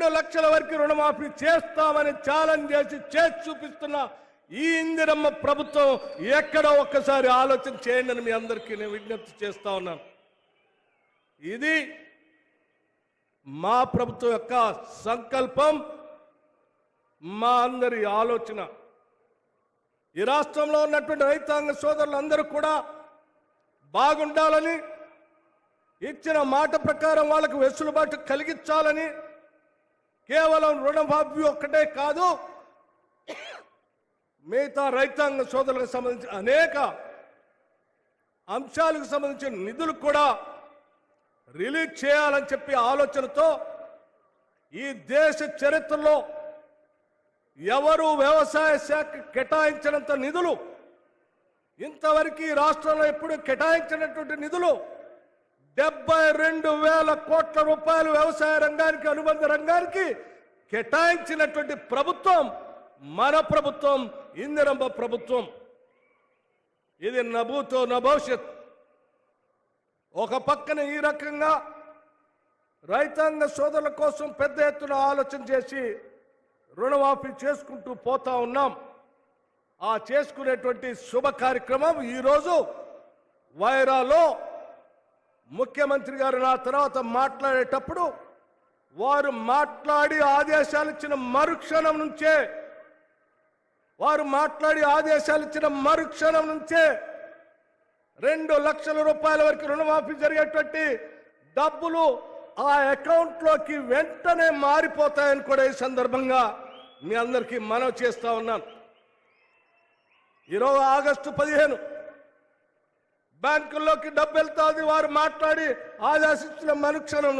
రెండు లక్షల వరకు రుణమాఫీ చేస్తామని ఛాలెంజ్ చేసి చేసి చూపిస్తున్న ఈ ఇందిరమ్మ ప్రభుత్వం ఎక్కడ ఒక్కసారి ఆలోచన చేయండి అని మీ అందరికీ నేను విజ్ఞప్తి చేస్తా ఉన్నాను. ఇది మా ప్రభుత్వం యొక్క సంకల్పం మా అందరి ఆలోచన. ఈ రాష్ట్రంలో ఉన్నటువంటి రైతాంగ సోదరులందరూ కూడా బాగుండాలని ఇచ్చిన మాట ప్రకారం వాళ్ళకు వెసులుబాటు కలిగించాలని కేవలం రుణమాఫీ ఒక్కటే కాదు మిగతా రైతాంగ సోదరులకు సంబంధించిన అనేక అంశాలకు సంబంధించిన నిధులు కూడా రిలీజ్ చేయాలని చెప్పి ఆలోచనతో ఈ దేశ చరిత్రలో ఎవరు వ్యవసాయ శాఖ కేటాయించినంత నిధులు ఇంతవరకు ఈ రాష్ట్రంలో ఎప్పుడు కేటాయించినటువంటి నిధులు డెబ్బై రెండు వేల కోట్ల రూపాయలు వ్యవసాయ రంగానికి అనుబంధ రంగానికి కేటాయించినటువంటి ప్రభుత్వం మన ప్రభుత్వం ఇందిరమ్మ ప్రభుత్వం. ఇది నభూతో నభవిష్యత్ ఒక పక్కన ఈ రకంగా రైతాంగ సోదరుల కోసం పెద్ద ఎత్తున ఆలోచన చేసి రుణమాఫీ చేసుకుంటూ పోతా ఉన్నాం. ఆ చేసుకునేటువంటి శుభ కార్యక్రమం ఈరోజు వైరాలో ముఖ్యమంత్రి గారు నా తర్వాత మాట్లాడేటప్పుడు వారు మాట్లాడి ఆదేశాలు ఇచ్చిన మరుక్షణం నుంచే వారు మాట్లాడి ఆదేశాలు ఇచ్చిన మరుక్షణం నుంచే రెండు లక్షల రూపాయల వరకు రుణమాఫీ జరిగేటువంటి డబ్బులు ఆ అకౌంట్లోకి వెంటనే మారిపోతాయని కూడా ఈ సందర్భంగా మీ అందరికీ మనవి చేస్తా ఉన్నాను. ఈరోజు ఆగస్టు పదిహేను బ్యాంకుల్లోకి డబ్బు వెళ్తాది వారు మాట్లాడి ఆదేశించిన మరుక్షణం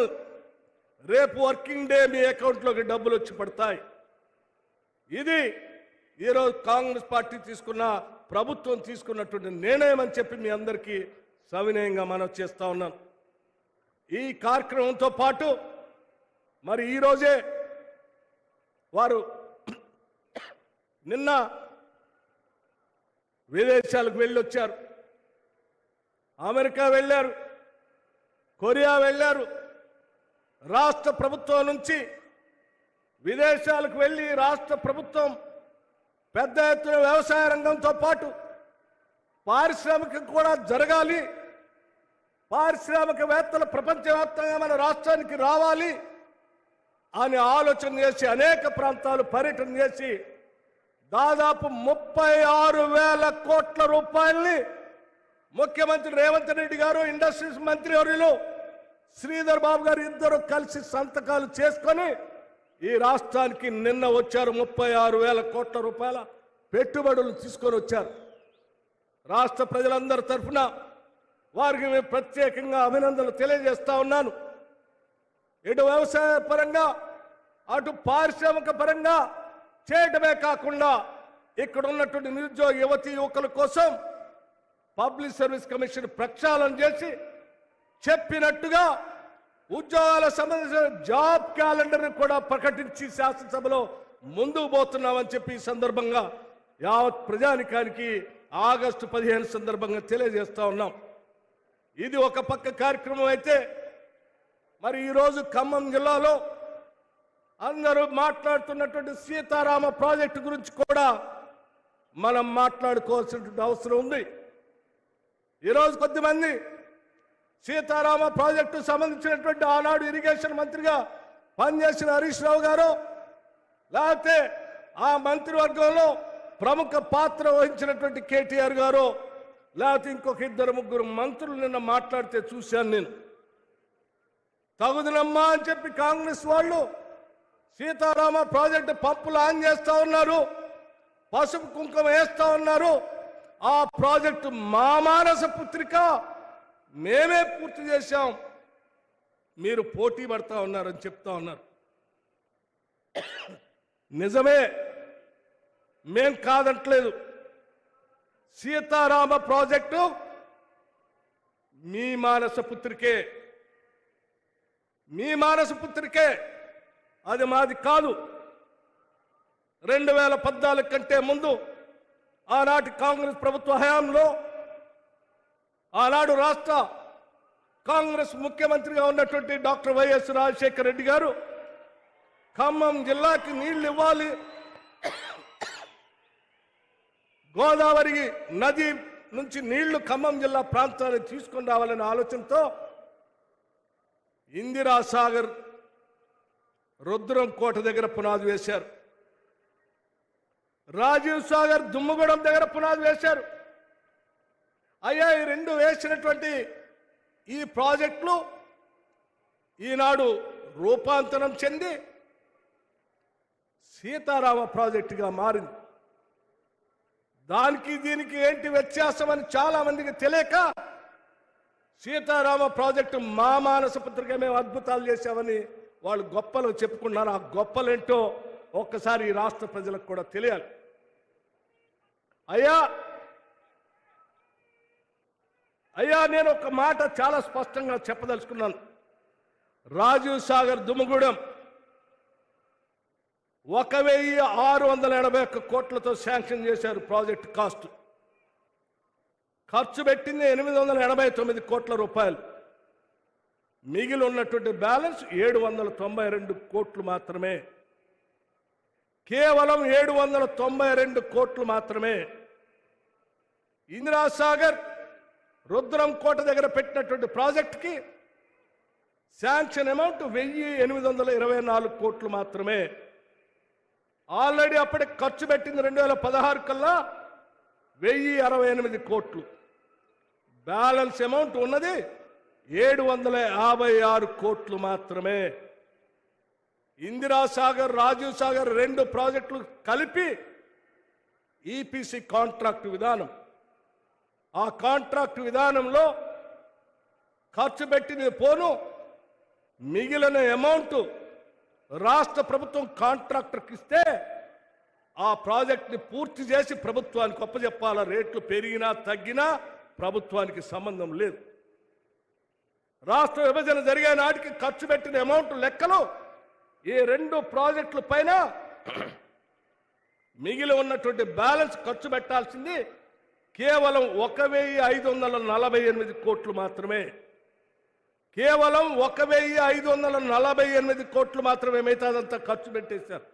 రేపు వర్కింగ్ డే మీ అకౌంట్లోకి డబ్బులు వచ్చి పడతాయి. ఇది ఈరోజు కాంగ్రెస్ పార్టీ తీసుకున్న ప్రభుత్వం తీసుకున్నటువంటి నిర్ణయం అని చెప్పి మీ అందరికీ సవినయంగా మనం చేస్తూ ఉన్నాను ఈ కార్యక్రమంతో పాటు మరి ఈరోజే వారు నిన్న విదేశాలకు వెళ్ళొచ్చారు. అమెరికా వెళ్ళారు కొరియా వెళ్ళారు. రాష్ట్ర ప్రభుత్వం నుంచి విదేశాలకు వెళ్ళి రాష్ట్ర ప్రభుత్వం పెద్ద ఎత్తున వ్యవసాయ రంగంతో పాటు పారిశ్రామికం కూడా జరగాలి. పారిశ్రామికవేత్తలు ప్రపంచవ్యాప్తంగా మన రాష్ట్రానికి రావాలి అని ఆలోచన చేసి అనేక ప్రాంతాలు పర్యటన చేసి దాదాపు ముప్పై ఆరు వేల కోట్ల రూపాయల్ని ముఖ్యమంత్రి రేవంత్ రెడ్డి గారు ఇండస్ట్రీస్ మంత్రి వర్యులు శ్రీధర్ బాబు గారు ఇద్దరు కలిసి సంతకాలు చేసుకొని ఈ రాష్ట్రానికి నిన్న వచ్చారు ముప్పై ఆరు వేల కోట్ల రూపాయల పెట్టుబడులు తీసుకొని వచ్చారు. రాష్ట్ర ప్రజలందరి తరఫున వారికి మేము ప్రత్యేకంగా అభినందనలు తెలియజేస్తా ఉన్నాను. ఇటు వ్యవసాయ పరంగా అటు పారిశ్రామిక పరంగా చేయటమే కాకుండా ఇక్కడ ఉన్నటువంటి నిరుద్యోగ యువతి యువకుల కోసం పబ్లిక్ సర్వీస్ కమిషన్ ప్రక్షాళన చేసి చెప్పినట్టుగా ఉద్యోగాల సంబంధించిన జాబ్ క్యాలెండర్ కూడా ప్రకటించి శాసనసభలో ముందుకు పోతున్నామని చెప్పి ఈ సందర్భంగా యావత్ ప్రజానికానికి ఆగస్టు పదిహేను సందర్భంగా తెలియజేస్తా ఉన్నాం. ఇది ఒక పక్క కార్యక్రమం అయితే మరి ఈరోజు ఖమ్మం జిల్లాలో అందరూ మాట్లాడుతున్నటువంటి సీతారామ ప్రాజెక్టు గురించి కూడా మనం మాట్లాడుకోవాల్సినటువంటి అవసరం ఉంది. ఈరోజు కొద్దిమంది సీతారామ ప్రాజెక్టు సంబంధించినటువంటి ఆనాడు ఇరిగేషన్ మంత్రిగా పనిచేసిన హరీష్ రావు గారు లేకపోతే ఆ మంత్రివర్గంలో ప్రముఖ పాత్ర వహించినటువంటి కేటీఆర్ గారు లేకపోతే ఇంకొక ఇద్దరు ముగ్గురు మంత్రులు నిన్న మాట్లాడితే చూశాను నేను. తగుదనమ్మా అని చెప్పి కాంగ్రెస్ వాళ్ళు సీతారామ ప్రాజెక్టు పంపులు ఆన్ చేస్తూ ఉన్నారు పసుపు కుంకుమ వేస్తూ ఉన్నారు ఆ ప్రాజెక్టు మా మానస పుత్రిక మేమే పూర్తి చేశాం. మీరు పోటీ పడతా ఉన్నారని చెప్తా ఉన్నారు. నిజమే మేం కాదంటలేదు. సీతారామ ప్రాజెక్టు మీ మానస పుత్రికే. మీ మానస పుత్రికే. అది మాది కాదు. రెండు వేల పద్నాలుగు కంటే ముందు ఆనాటి కాంగ్రెస్ ప్రభుత్వ హయాంలో ఆనాడు రాష్ట్ర కాంగ్రెస్ ముఖ్యమంత్రిగా ఉన్నటువంటి డాక్టర్ వైఎస్ రాజశేఖర రెడ్డి గారు ఖమ్మం జిల్లాకి నీళ్ళు ఇవ్వాలి. గోదావరి నది నుంచి నీళ్ళు ఖమ్మం జిల్లా ప్రాంతానికి తీసుకొని రావాలనే ఆలోచనతో ఇందిరా సాగర్ రుద్రం కోట దగ్గర పునాది వేశారు. రాజీవ్ సాగర్ దుమ్ముగూడెం దగ్గర పునాది వేశారు. అయ్యా ఈ రెండు వేసినటువంటి ఈ ప్రాజెక్టులు ఈనాడు రూపాంతరం చెంది సీతారామ ప్రాజెక్టుగా మారింది. దానికి దీనికి ఏంటి వ్యత్యాసం అని చాలా మందికి తెలియక సీతారామ ప్రాజెక్టు మా మానస పత్రిక మేము అద్భుతాలు చేశామని వాళ్ళు గొప్పలు చెప్పుకున్నారు. ఆ గొప్పలేంటో ఒక్కసారి ఈ రాష్ట్ర ప్రజలకు కూడా తెలియాలి. అయ్యా! అయ్యా నేను ఒక మాట చాలా స్పష్టంగా చెప్పదలుచుకున్నాను. రాజీవ్ సాగర్ దుమ్మగూడెం ఒక వెయ్యి ఆరు వందల ఎనభై ఒక్క కోట్లతో శాంక్షన్ చేశారు ప్రాజెక్ట్ కాస్ట్. ఖర్చు పెట్టింది ఎనిమిది వందల ఎనభై తొమ్మిది కోట్ల రూపాయలు. మిగిలి ఉన్నటువంటి బ్యాలెన్స్ ఏడు వందల తొంభై రెండు కోట్లు మాత్రమే. కేవలం ఏడు వందల తొంభై రెండు కోట్లు మాత్రమే. ఇందిరాసాగర్ రుద్రం కోట దగ్గర పెట్టినటువంటి ప్రాజెక్ట్కి శాంక్షన్ అమౌంట్ వెయ్యి ఎనిమిది వందల ఇరవై నాలుగు కోట్లు మాత్రమే. ఆల్రెడీ అప్పటికి ఖర్చు పెట్టింది రెండు వేల పదహారు కల్లా వెయ్యి అరవై ఎనిమిది కోట్లు. బ్యాలెన్స్ అమౌంట్ ఉన్నది ఏడు వందల యాభై ఆరు కోట్లు మాత్రమే. ఇందిరాసాగర్ రాజీవ్ సాగర్ రెండు ప్రాజెక్టులు కలిపి ఈపీసీ కాంట్రాక్ట్ విధానం. ఆ కాంట్రాక్ట్ విధానంలో ఖర్చు పెట్టిన పోను మిగిలిన అమౌంట్ రాష్ట్ర ప్రభుత్వం కాంట్రాక్టర్కి ఇస్తే ఆ ప్రాజెక్ట్ని పూర్తి చేసి ప్రభుత్వానికి అప్పచెప్పాల రేట్లు పెరిగినా తగ్గినా ప్రభుత్వానికి సంబంధం లేదు. రాష్ట్ర విభజన జరిగే నాటికి ఖర్చు పెట్టిన అమౌంట్ లెక్కలు ఈ రెండు ప్రాజెక్టుల పైన మిగిలి ఉన్నటువంటి బ్యాలెన్స్ ఖర్చు పెట్టాల్సింది కేవలం ఒక వెయ్యి ఐదు వందల నలభై ఎనిమిది కోట్లు మాత్రమే. కేవలం ఒక వెయ్యి ఐదు వందల నలభై ఎనిమిది కోట్లు మాత్రమే మిగతాదంతా ఖర్చు పెట్టేశారు.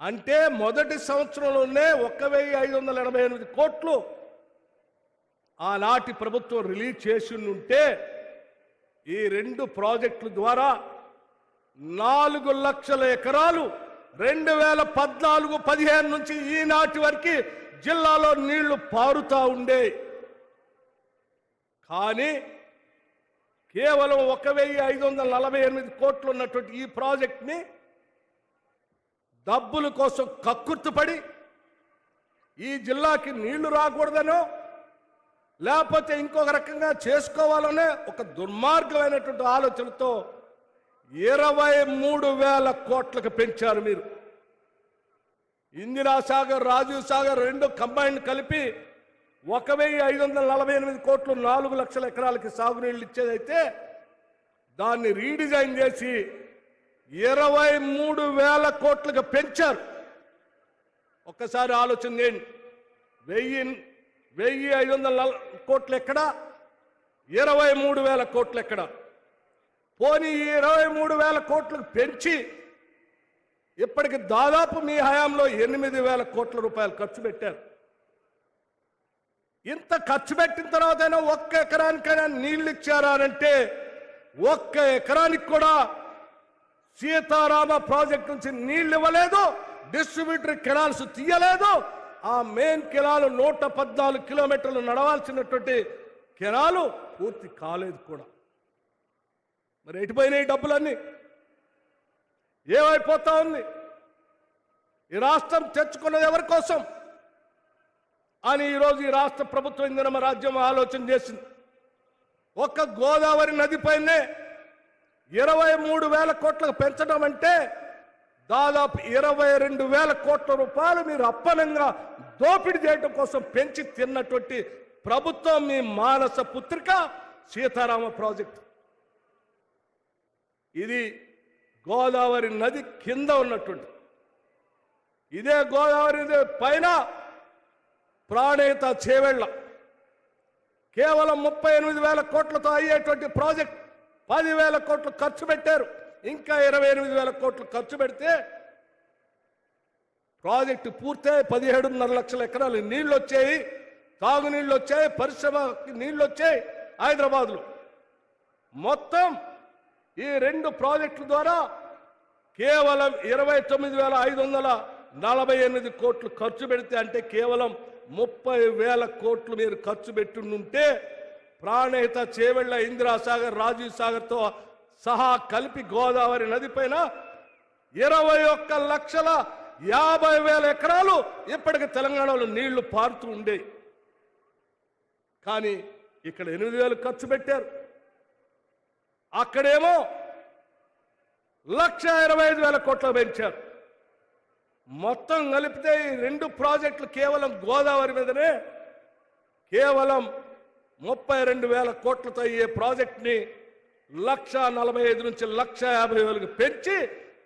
అంటే మొదటి సంవత్సరంలోనే ఒక వెయ్యి ఐదు వందల ఎనభై ఎనిమిది కోట్లు ఆనాటి ప్రభుత్వం రిలీజ్ చేసి ఉంటే ఈ రెండు ప్రాజెక్టుల ద్వారా నాలుగు లక్షల ఎకరాలు రెండు వేల పద్నాలుగు పదిహేను నుంచి ఈనాటి వరకు జిల్లాలో నీళ్ళు పారుతా ఉండే. కానీ కేవలం ఒక వెయ్యి ఐదు వందల నలభై ఎనిమిది కోట్లు ఉన్నటువంటి ఈ ప్రాజెక్ట్ని డబ్బుల కోసం కక్కుర్తుపడి ఈ జిల్లాకి నీళ్ళు రాకూడదనో లేకపోతే ఇంకొక రకంగా చేసుకోవాలనే ఒక దుర్మార్గమైనటువంటి ఆలోచనతో ఇరవై మూడు వేల కోట్లకు పెంచారు మీరు. ఇందిరా సాగర్ రాజీవ్ సాగర్ రెండు కంబైన్ కలిపి ఒక వెయ్యి ఐదు వందల నలభై ఎనిమిది కోట్లు నాలుగు లక్షల ఎకరాలకి సాగునీళ్ళు ఇచ్చేదైతే దాన్ని రీడిజైన్ చేసి ఇరవై మూడు వేల కోట్లకు పెంచారు. ఒక్కసారి ఆలోచన చేయండి. వెయ్యి వెయ్యి ఐదు వందల కోట్లు ఎక్కడ? ఇరవై మూడు వేల కోట్లు ఎక్కడ? పోనీ ఇరవై మూడు వేల కోట్లకు పెంచి ఇప్పటికి దాదాపు మీ హయాంలో ఎనిమిది వేల కోట్ల రూపాయలు ఖర్చు పెట్టారు. ఇంత ఖర్చు పెట్టిన తర్వాతైనా ఒక్క ఎకరానికైనా నీళ్ళు ఇచ్చారా అంటే ఒక్క ఎకరానికి కూడా సీతారామ ప్రాజెక్ట్ నుంచి నీళ్ళు ఇవ్వలేదు డిస్ట్రిబ్యూటర్ కెనాల్స్ తీయలేదు ఆ మెయిన్ కెనాలు నూట పద్నాలుగు కిలోమీటర్లు నడవాల్సినటువంటి కెనాలు పూర్తి కాలేదు కూడా. మరి ఎటుపోయినాయి డబ్బులన్నీ? ఏమైపోతా ఉంది? ఈ రాష్ట్రం తెచ్చుకున్నది ఎవరి కోసం? అని ఈరోజు ఈ రాష్ట్ర ప్రభుత్వం ఇంధనమ రాజ్యం ఆలోచన చేసింది. ఒక్క గోదావరి నదిపైనే ఇరవై మూడు వేల కోట్లకు పెంచడం అంటే దాదాపు ఇరవై రెండు వేల కోట్ల రూపాయలు మీరు అప్పనంగా దోపిడీ చేయడం కోసం పెంచి తిన్నటువంటి ప్రభుత్వం మీ మానస పుత్రిక సీతారామ ప్రాజెక్టు. ఇది గోదావరి నది కింద ఉన్నటువంటి ఇదే గోదావరి నది పైన ప్రాణేత చేవెళ్ళ. కేవలం ముప్పై ఎనిమిది వేల కోట్లతో అయ్యేటువంటి ప్రాజెక్ట్ పదివేల కోట్లు ఖర్చు పెట్టారు. ఇంకా ఇరవై ఎనిమిది వేల కోట్లు ఖర్చు పెడితే ప్రాజెక్టు పూర్తయి పదిహేడున్నర లక్షల ఎకరాలు నీళ్ళు వచ్చాయి తాగునీళ్ళు వచ్చాయి పరిశ్రమకి నీళ్ళు వచ్చాయి హైదరాబాద్లో. మొత్తం ఈ రెండు ప్రాజెక్టుల ద్వారా కేవలం ఇరవై తొమ్మిది వేల ఐదు వందల నలభై ఎనిమిది కోట్లు ఖర్చు పెడితే అంటే కేవలం ముప్పై వేల కోట్లు మీరు ఖర్చు పెట్టుంటే ప్రాణహిత చేవెళ్ళ ఇందిరాసాగర్ రాజీవ్ సాగర్తో సహా కలిపి గోదావరి నదిపైన ఇరవై ఒక్క లక్షల యాభై వేల ఎకరాలు ఇప్పటికి తెలంగాణలో నీళ్ళు పారుతూ ఉండేవి కానీ ఇక్కడ ఎనిమిది వేలు ఖర్చు పెట్టారు. అక్కడేమో లక్ష ఇరవై ఐదు వేల కోట్లు పెంచారు. మొత్తం కలిపితే ఈ రెండు ప్రాజెక్టులు కేవలం గోదావరి మీదనే కేవలం ముప్పై రెండు వేల కోట్లతో అయ్యే ప్రాజెక్ట్ని లక్ష నలభై ఐదు నుంచి లక్ష యాభై వేలకు పెంచి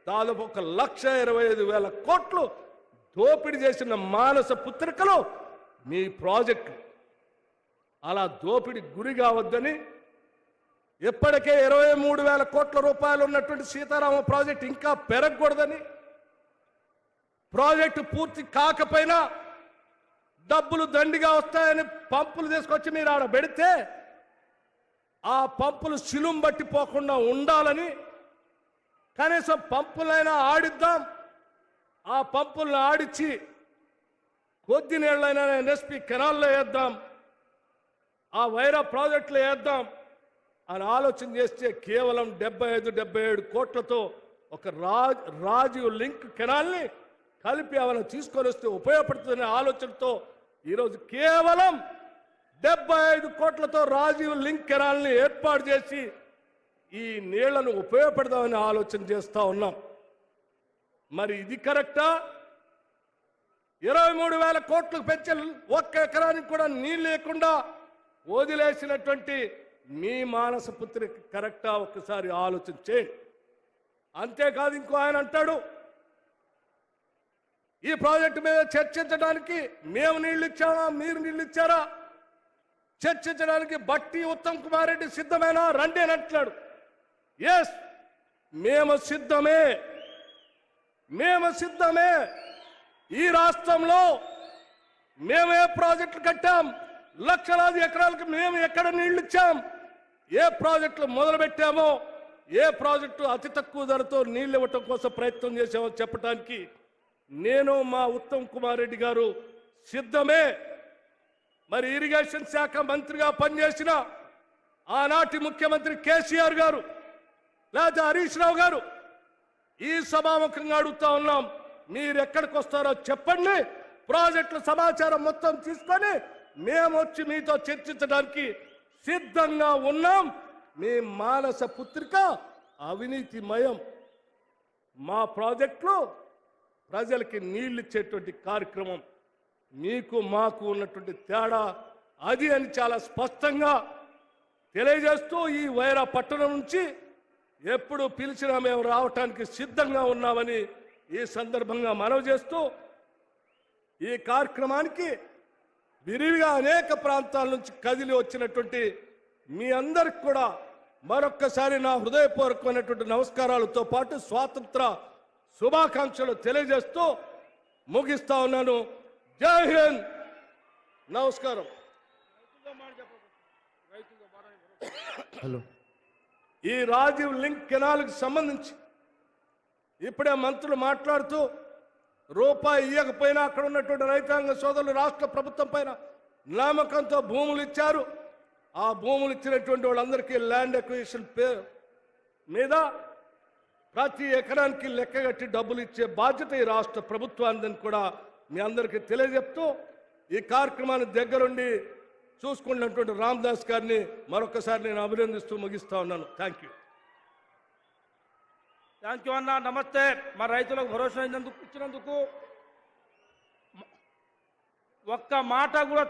దాదాపు ఒక లక్ష ఇరవై ఐదు వేల కోట్లు దోపిడీ చేసిన మానస పుత్రికలు మీ ప్రాజెక్టు. అలా దోపిడి గురి కావద్దని ఇప్పటికే ఇరవై మూడు వేల కోట్ల రూపాయలు ఉన్నటువంటి సీతారామ ప్రాజెక్టు ఇంకా పెరగకూడదని ప్రాజెక్టు పూర్తి కాకపోయినా డబ్బులు దండిగా వస్తాయని పంపులు తీసుకొచ్చి మీరు ఆడ పెడితే ఆ పంపులు శిలుం పట్టిపోకుండా ఉండాలని కనీసం పంపులైనా ఆడిద్దాం. ఆ పంపులను ఆడిచ్చి కొద్ది నీళ్ళైనా ఎన్ఎస్పి కెనాల్లో వేద్దాం. ఆ వైరా ప్రాజెక్టులు వేద్దాం. అని ఆలోచన చేస్తే కేవలం డెబ్బై ఐదు డెబ్బై ఏడు కోట్లతో ఒక రాజ్ రాజీవ్ లింక్ కెనాల్ని కలిపి ఏమైనా తీసుకొని వస్తే ఉపయోగపడుతుందనే ఆలోచనతో ఈరోజు కేవలం డెబ్బై ఐదు కోట్లతో రాజీవ్ లింక్ కెనాల్ని ఏర్పాటు చేసి ఈ నీళ్ళను ఉపయోగపడదామని ఆలోచన చేస్తూ ఉన్నాం. మరి ఇది కరెక్టా? ఇరవై మూడు వేల కోట్లు పెంచే ఒక్క ఎకరానికి కూడా నీళ్ళు లేకుండా వదిలేసినటువంటి మీ మానస పుత్రిక కరెక్టా? ఒక్కసారి ఆలోచన చేయండి అంతేకాదు ఇంకో ఆయన అంటాడు ఈ ప్రాజెక్టు మీద చర్చించడానికి మేము నీళ్ళు ఇచ్చామా? మీరు నీళ్ళు ఇచ్చారా? చర్చించడానికి బట్టి ఉత్తమ్ కుమార్ రెడ్డి సిద్ధమేనా? రండి అని అంటున్నాడు. ఎస్ మేము సిద్ధమే. మేము సిద్ధమే. ఈ రాష్ట్రంలో మేము ఏ ప్రాజెక్టులు కట్టాం. లక్షలాది ఎకరాలకు మేము ఎక్కడ నీళ్ళు ఇచ్చాం? ఏ ప్రాజెక్టులు మొదలుపెట్టామో ఏ ప్రాజెక్టు అతి తక్కువ ధరతో నీళ్ళు ఇవ్వటం కోసం ప్రయత్నం చేశామో చెప్పడానికి నేను మా ఉత్తమ్ కుమార్ రెడ్డి గారు సిద్ధమే. మరి ఇరిగేషన్ శాఖ మంత్రిగా పనిచేసిన ఆనాటి ముఖ్యమంత్రి కేసీఆర్ గారు లేదా హరీష్ రావు గారు ఈ సభాముఖంగా అడుగుతా ఉన్నాం మీరు ఎక్కడికి వస్తారో చెప్పండి ప్రాజెక్టుల సమాచారం మొత్తం తీసుకొని మేము వచ్చి మీతో చర్చించడానికి సిద్ధంగా ఉన్నాం. మీ మానస పుత్రిక అవినీతిమయం. మా ప్రాజెక్టులో ప్రజలకి నీళ్ళు ఇచ్చేటువంటి కార్యక్రమం. మీకు మాకు ఉన్నటువంటి తేడా అది అని చాలా స్పష్టంగా తెలియజేస్తూ ఈ వైరా పట్టణం నుంచి ఎప్పుడు పిలిచినా మేము రావటానికి సిద్ధంగా ఉన్నామని ఈ సందర్భంగా మనవి చేస్తూ ఈ కార్యక్రమానికి విరివిగా అనేక ప్రాంతాల నుంచి కదిలి వచ్చినటువంటి మీ అందరికి కూడా మరొక్కసారి నా హృదయపూర్వకమైనటువంటి నమస్కారాలతో పాటు స్వాతంత్ర శుభాకాంక్షలు తెలియజేస్తూ ముగిస్తా ఉన్నాను. జై హింద్! నమస్కారం. హలో. ఈ రాజీవ్ లింక్ కెనాల్కి సంబంధించి ఇప్పుడే మంత్రులు మాట్లాడుతూ రూపాయి ఇవ్వకపోయినా అక్కడ ఉన్నటువంటి రైతాంగ సోదరులు రాష్ట్ర ప్రభుత్వం పైన నామకంతో భూములు ఇచ్చారు. ఆ భూములు ఇచ్చినటువంటి వాళ్ళందరికీ ల్యాండ్ ఎక్విజిషన్ పేరు మీద ప్రతి ఎకరానికి లెక్కగట్టి డబ్బులు ఇచ్చే బాధ్యత ఈ రాష్ట్ర ప్రభుత్వాన్ని కూడా మీ అందరికీ తెలియజెప్తూ ఈ కార్యక్రమాన్ని దగ్గరుండి చూసుకున్నటువంటి రామ్దాస్ గారిని మరొకసారి నేను అభినందిస్తూ ముగిస్తా ఉన్నాను. థ్యాంక్ యూ థ్యాంక్ యూ అన్న నమస్తే. మా రైతులకు భరోసా ఇచ్చినందుకు ఒక్క మాట కూడా